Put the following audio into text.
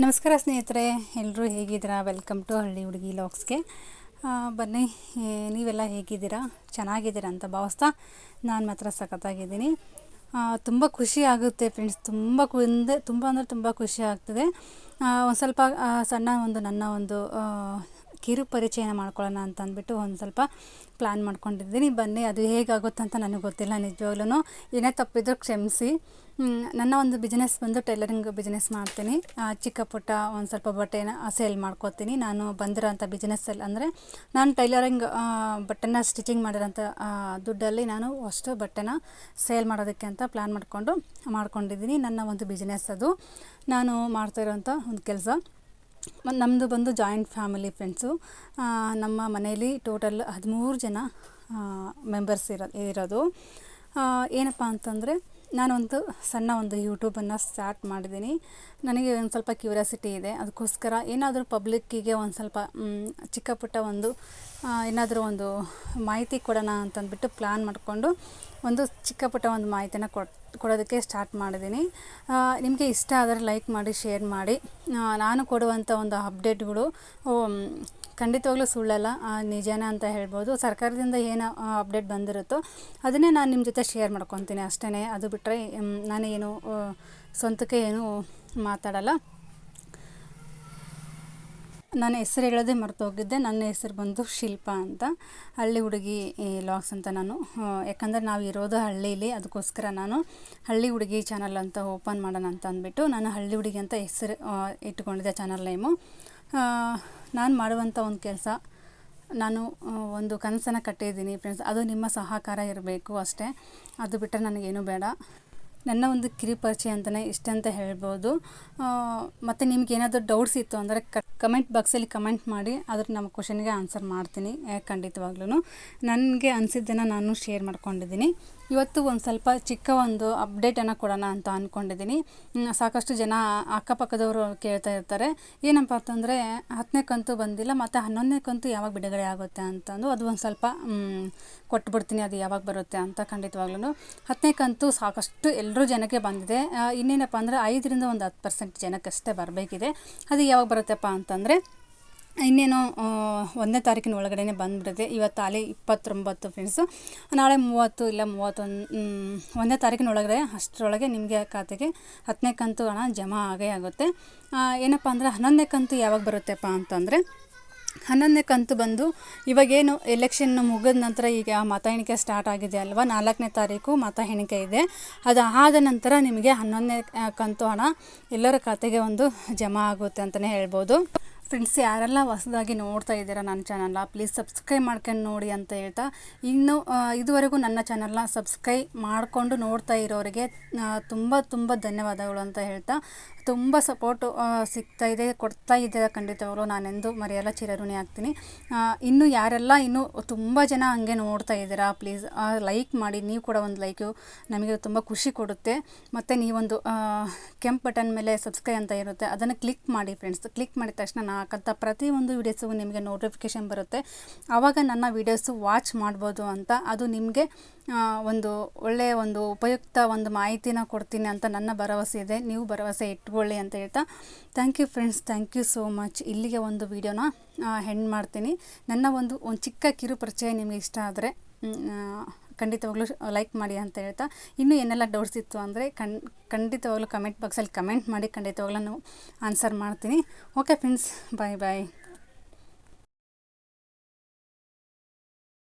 ನಮಸ್ಕಾರ ಸ್ನೇಹಿತರೆ ಎಲ್ಲರೂ ಹೇಗಿದ್ದೀರಾ? ವೆಲ್ಕಮ್ ಟು ಹಳ್ಳಿ ಹುಡುಗಿ ಲಾಕ್ಸ್ಗೆ ಬನ್ನಿ ನೀವೆಲ್ಲ ಹೇಗಿದ್ದೀರಾ? ಚೆನ್ನಾಗಿದ್ದೀರಾ ಅಂತ ಭಾವಿಸ್ತಾ ನಾನು ಮಾತ್ರ ಸಖತ್ತಾಗಿದ್ದೀನಿ. ತುಂಬ ಖುಷಿ ಆಗುತ್ತೆ ಫ್ರೆಂಡ್ಸ್ ತುಂಬ ಕುಂದೆ ತುಂಬ ಅಂದರೆ ತುಂಬ ಖುಷಿ ಆಗ್ತದೆ. ಒಂದು ಸ್ವಲ್ಪ ಸಣ್ಣ ಒಂದು, ನನ್ನ ಒಂದು ಕಿರು ಪರಿಚಯನ ಮಾಡ್ಕೊಳ್ಳೋಣ ಅಂತ ಅಂದ್ಬಿಟ್ಟು ಒಂದು ಸ್ವಲ್ಪ ಪ್ಲ್ಯಾನ್ ಮಾಡ್ಕೊಂಡಿದ್ದೀನಿ. ಬನ್ನಿ, ಅದು ಹೇಗಾಗುತ್ತೆ ಅಂತ ನನಗೆ ಗೊತ್ತಿಲ್ಲ ನಿಜವಾಗ್ಲೂ ಏನೇ ತಪ್ಪಿದ್ರು ಕ್ಷಮಿಸಿ. ನನ್ನ ಒಂದು ಬಿಸ್ನೆಸ್ ಬಂದು ಟೈಲರಿಂಗ್ ಬಿಸ್ನೆಸ್ ಮಾಡ್ತೀನಿ. ಚಿಕ್ಕ ಪುಟ್ಟ ಒಂದು ಸ್ವಲ್ಪ ಬಟ್ಟೆನ ಸೇಲ್ ಮಾಡ್ಕೋತೀನಿ. ನಾನು ಬಂದಿರೋಂಥ ಬಿಸ್ನೆಸ್ಸಲ್ಲಿ ಅಂದರೆ ನಾನು ಟೈಲರಿಂಗ್ ಬಟ್ಟೆನ ಸ್ಟಿಚಿಂಗ್ ಮಾಡಿರೋಂಥ ದುಡ್ಡಲ್ಲಿ ನಾನು ಅಷ್ಟು ಬಟ್ಟೆನ ಸೇಲ್ ಮಾಡೋದಕ್ಕೆ ಅಂತ ಪ್ಲ್ಯಾನ್ ಮಾಡಿಕೊಂಡು ಮಾಡ್ಕೊಂಡಿದ್ದೀನಿ. ನನ್ನ ಒಂದು ಬಿಸ್ನೆಸ್ ಅದು. ನಾನು ಮಾಡ್ತಾ ಇರೋಂಥ ಒಂದು ಕೆಲಸ. ಮತ್ತು ನಮ್ಮದು ಬಂದು ಜಾಯಿಂಟ್ ಫ್ಯಾಮಿಲಿ ಫ್ರೆಂಡ್ಸು. ನಮ್ಮ ಮನೆಯಲ್ಲಿ ಟೋಟಲ್ ಹದಿಮೂರು ಜನ ಮೆಂಬರ್ಸ್ ಇರೋ ಇರೋದು. ಏನಪ್ಪ ಅಂತಂದರೆ ನಾನೊಂದು ಸಣ್ಣ ಒಂದು ಯೂಟ್ಯೂಬನ್ನು ಸ್ಟಾರ್ಟ್ ಮಾಡಿದ್ದೀನಿ. ನನಗೆ ಒಂದು ಸ್ವಲ್ಪ ಕ್ಯೂರಿಯಾಸಿಟಿ ಇದೆ. ಅದಕ್ಕೋಸ್ಕರ ಏನಾದರೂ ಪಬ್ಲಿಕ್ಕಿಗೆ ಒಂದು ಸ್ವಲ್ಪ ಮ್, ಚಿಕ್ಕ ಪುಟ್ಟ ಒಂದು ಏನಾದರೂ ಒಂದು ಮಾಹಿತಿ ಕೊಡೋಣ ಅಂತಂದ್ಬಿಟ್ಟು ಪ್ಲ್ಯಾನ್ ಮಾಡಿಕೊಂಡು ಒಂದು ಚಿಕ್ಕ ಪುಟ್ಟ ಒಂದು ಮಾಹಿತಿನ ಕೊಟ್ಟು ಕೊಡೋದಕ್ಕೆ ಸ್ಟಾರ್ಟ್ ಮಾಡಿದ್ದೀನಿ. ನಿಮಗೆ ಇಷ್ಟ ಆದರೆ ಲೈಕ್ ಮಾಡಿ ಶೇರ್ ಮಾಡಿ. ನಾನು ಕೊಡುವಂಥ ಒಂದು ಅಪ್ಡೇಟ್ಗಳು ಖಂಡಿತವಾಗ್ಲೂ ಸುಳ್ಳಲ್ಲ ನಿಜಾನ ಅಂತ ಹೇಳ್ಬೋದು. ಸರ್ಕಾರದಿಂದ ಏನು ಅಪ್ಡೇಟ್ ಬಂದಿರುತ್ತೋ ಅದನ್ನೇ ನಾನು ನಿಮ್ಮ ಜೊತೆ ಶೇರ್ ಮಾಡ್ಕೊತೀನಿ ಅಷ್ಟೇ ಅದು ಬಿಟ್ಟರೆ ನಾನೇನು ಸ್ವಂತಕ್ಕೆ ಏನು ಮಾತಾಡಲ್ಲ. ನನ್ನ ಹೆಸರು ಹೇಳೋದೇ ಮರೆತು ಹೋಗಿದ್ದೆ. ನನ್ನ ಹೆಸರು ಬಂದು ಶಿಲ್ಪ ಅಂತ. ಹಳ್ಳಿ ಹುಡುಗಿ ಲಾಗ್ಸ್ ಅಂತ ನಾನು ಯಾಕಂದರೆ ನಾವು ಇರೋದು ಹಳ್ಳೀಲಿ, ಅದಕ್ಕೋಸ್ಕರ ನಾನು ಹಳ್ಳಿ ಹುಡುಗಿ ಚಾನಲ್ ಅಂತ ಓಪನ್ ಮಾಡೋಣ ಅಂತ ಅಂದ್ಬಿಟ್ಟು ನಾನು ಹಳ್ಳಿ ಹುಡುಗಿ ಅಂತ ಹೆಸರು ಇಟ್ಕೊಂಡಿದ್ದೆ ಚಾನಲ್ ನೇಮು ನಾನು ಮಾಡುವಂಥ ಒಂದು ಕೆಲಸ, ನಾನು ಒಂದು ಕನಸನ್ನು ಕಟ್ಟಿದ್ದೀನಿ ಫ್ರೆಂಡ್ಸ್ ಅದು ನಿಮ್ಮ ಸಹಕಾರ ಇರಬೇಕು ಅಷ್ಟೇ. ಅದು ಬಿಟ್ಟರೆ ನನಗೇನು ಬೇಡ. ನನ್ನ ಒಂದು ಕಿರಿಪರಿಚಯ ಅಂತಲೇ ಇಷ್ಟ ಅಂತ ಹೇಳ್ಬೋದು ಮತ್ತು ನಿಮ್ಗೆ ಏನಾದರೂ ಡೌಟ್ಸ್ ಇತ್ತು ಅಂದರೆ ಕಮೆಂಟ್ ಬಾಕ್ಸಲ್ಲಿ ಕಮೆಂಟ್ ಮಾಡಿ ಅದ್ರ ನಮ್ಮ ಕ್ವಶನ್ಗೆ ಆನ್ಸರ್ ಮಾಡ್ತೀನಿ ಖಂಡಿತವಾಗ್ಲೂ ನನಗೆ ಅನಿಸಿದ್ದನ್ನು ನಾನು ಶೇರ್ ಮಾಡ್ಕೊಂಡಿದ್ದೀನಿ. ಇವತ್ತು ಒಂದು ಸ್ವಲ್ಪ ಚಿಕ್ಕ ಒಂದು ಅಪ್ಡೇಟನ್ನು ಕೊಡೋಣ ಅಂತ ಅಂದ್ಕೊಂಡಿದ್ದೀನಿ ಸಾಕಷ್ಟು ಜನ ಅಕ್ಕಪಕ್ಕದವರು ಕೇಳ್ತಾ ಇರ್ತಾರೆ. ಏನಪ್ಪ ಅಂತಂದರೆ ಹತ್ತನೇ ಕಂತು ಬಂದಿಲ್ಲ, ಮತ್ತು ಹನ್ನೊಂದನೇ ಕಂತು ಯಾವಾಗ ಬಿಡುಗಡೆ ಆಗುತ್ತೆ ಅಂತಂದು ಅದು ಒಂದು ಸ್ವಲ್ಪ ಕೊಟ್ಬಿಡ್ತೀನಿ, ಅದು ಯಾವಾಗ ಬರುತ್ತೆ ಅಂತ ಖಂಡಿತವಾಗ್ಲೂ ಹತ್ತನೇ ಕಂತು ಸಾಕಷ್ಟು ಎಲ್ಲರೂ ಜನಕ್ಕೆ ಬಂದಿದೆ. ಇನ್ನೇನಪ್ಪ ಅಂದರೆ ಐದರಿಂದ ಒಂದು ಹತ್ತು ಪರ್ಸೆಂಟ್ ಜನಕ್ಕಷ್ಟೇ ಬರಬೇಕಿದೆ. ಅದು ಯಾವಾಗ ಬರುತ್ತಪ್ಪ ಅಂತಂದರೆ ಇನ್ನೇನು ಒಂದನೇ ತಾರೀಕಿನ ಒಳಗಡೆ ಬಂದುಬಿಡುತ್ತೆ. ಇವತ್ತು ಅಲ್ಲಿ ಇಪ್ಪತ್ತೊಂಬತ್ತು ಫ್ರೆಂಡ್ಸು ನಾಳೆ ಮೂವತ್ತು ಇಲ್ಲ ಮೂವತ್ತೊಂದು ಒಂದನೇ ತಾರೀಕಿನ ಒಳಗಡೆ ಅಷ್ಟರೊಳಗೆ ನಿಮಗೆ ಖಾತೆಗೆ ಹತ್ತನೇ ಕಂತು ಹಣ ಜಮಾ ಆಗೇ ಆಗುತ್ತೆ. ಏನಪ್ಪ ಅಂದರೆ ಹನ್ನೊಂದನೇ ಕಂತು ಯಾವಾಗ ಬರುತ್ತೆಪ್ಪ ಅಂತಂದರೆ, ಹನ್ನೊಂದನೇ ಕಂತು ಬಂದು ಇವಾಗೇನು ಎಲೆಕ್ಷನ್ ಮುಗಿದ ನಂತರ ಈಗ ಮತ ಎಣಿಕೆ ಸ್ಟಾರ್ಟ್ ಆಗಿದೆ ಅಲ್ವಾ? ನಾಲ್ಕನೇ ತಾರೀಕು ಮತ ಎಣಿಕೆ ಇದೆ. ಅದು ಆದ ನಂತರ ನಿಮಗೆ ಹನ್ನೊಂದನೇ ಕಂತು ಹಣ ಎಲ್ಲರ ಖಾತೆಗೆ ಒಂದು ಜಮಾ ಆಗುತ್ತೆ ಅಂತಲೇ ಹೇಳ್ಬೋದು. ಫ್ರೆಂಡ್ಸ್, ಯಾರೆಲ್ಲ ಹೊಸದಾಗಿ ನೋಡ್ತಾ ಇದ್ದೀರಾ ನನ್ನ ಚಾನಲ್ನ, ಪ್ಲೀಸ್ ಸಬ್ಸ್ಕ್ರೈಬ್ ಮಾಡ್ಕೊಂಡು ನೋಡಿ ಅಂತ ಹೇಳ್ತಾ, ಇನ್ನು ಇದುವರೆಗೂ ನನ್ನ ಚಾನಲ್ನ ಸಬ್ಸ್ಕ್ರೈಬ್ ಮಾಡಿಕೊಂಡು ನೋಡ್ತಾ ಇರೋರಿಗೆ ತುಂಬ ತುಂಬ ಧನ್ಯವಾದಗಳು ಅಂತ ಹೇಳ್ತಾ, ತುಂಬ ಸಪೋರ್ಟು ಸಿಗ್ತಾ ಇದೆ, ಕೊಡ್ತಾ ಇದ್ದೀರ ಖಂಡಿತವಾಗಲೂ ನಾನೆಂದು ಮರೆಯಲ್ಲ, ಚಿರಋಣಿ ಆಗ್ತೀನಿ. ಇನ್ನು ಯಾರೆಲ್ಲ ಇನ್ನೂ ತುಂಬ ಜನ ಹಂಗೆ ನೋಡ್ತಾ ಇದ್ದೀರಾ, ಪ್ಲೀಸ್ ಲೈಕ್ ಮಾಡಿ, ನೀವು ಕೂಡ ಒಂದು ಲೈಕು ನಮಗೆ ತುಂಬ ಖುಷಿ ಕೊಡುತ್ತೆ. ಮತ್ತು ನೀವೊಂದು ಕೆಂಪು ಬಟನ್ ಮೇಲೆ ಸಬ್ಸ್ಕ್ರೈಬ್ ಅಂತ ಇರುತ್ತೆ, ಅದನ್ನು ಕ್ಲಿಕ್ ಮಾಡಿ ಫ್ರೆಂಡ್ಸ್, ಕ್ಲಿಕ್ ಮಾಡಿದ ತಕ್ಷಣ ನಾನು ಹಾಕಂಥ ಪ್ರತಿಯೊಂದು ವೀಡಿಯೋಸಿಗೂ ನಿಮಗೆ ನೋಟಿಫಿಕೇಶನ್ ಬರುತ್ತೆ. ಆವಾಗ ನನ್ನ ವೀಡಿಯೋಸು ವಾಚ್ ಮಾಡ್ಬೋದು ಅಂತ ಅದು ನಿಮಗೆ ಒಂದು ಒಳ್ಳೆಯ ಒಂದು ಉಪಯುಕ್ತ ಒಂದು ಮಾಹಿತಿನ ಕೊಡ್ತೀನಿ ಅಂತ ನನ್ನ ಭರವಸೆ ಇದೆ. ನೀವು ಭರವಸೆ ಇಟ್ಕೊಳ್ಳಿ ಅಂತ ಹೇಳ್ತಾ thank you friends thank you so much ಇಲ್ಲಿಗೆ ಒಂದು ವೀಡಿಯೋನ ಹೆಣ್ಣು ಮಾಡ್ತೀನಿ. ನನ್ನ ಒಂದು ಒಂದು ಚಿಕ್ಕ ಕಿರು ಪರಿಚಯ ನಿಮಗೆ ಇಷ್ಟ ಆದರೆ ಖಂಡಿತವಾಗ್ಲೂ ಲೈಕ್ ಮಾಡಿ ಅಂತ ಹೇಳ್ತಾ, ಇನ್ನೂ ಏನೆಲ್ಲ ಡೌಟ್ಸ್ ಇತ್ತು ಅಂದರೆ ಕಣ್ ಖಂಡಿತವಾಗ್ಲೂ ಕಮೆಂಟ್ ಬಾಕ್ಸಲ್ಲಿ ಕಮೆಂಟ್ ಮಾಡಿ ಖಂಡಿತವಾಗ್ಲೂ ಆನ್ಸರ್ ಮಾಡ್ತೀನಿ. ಓಕೆ ಫ್ರೆಂಡ್ಸ್ ಬಾಯ್ ಬಾಯ್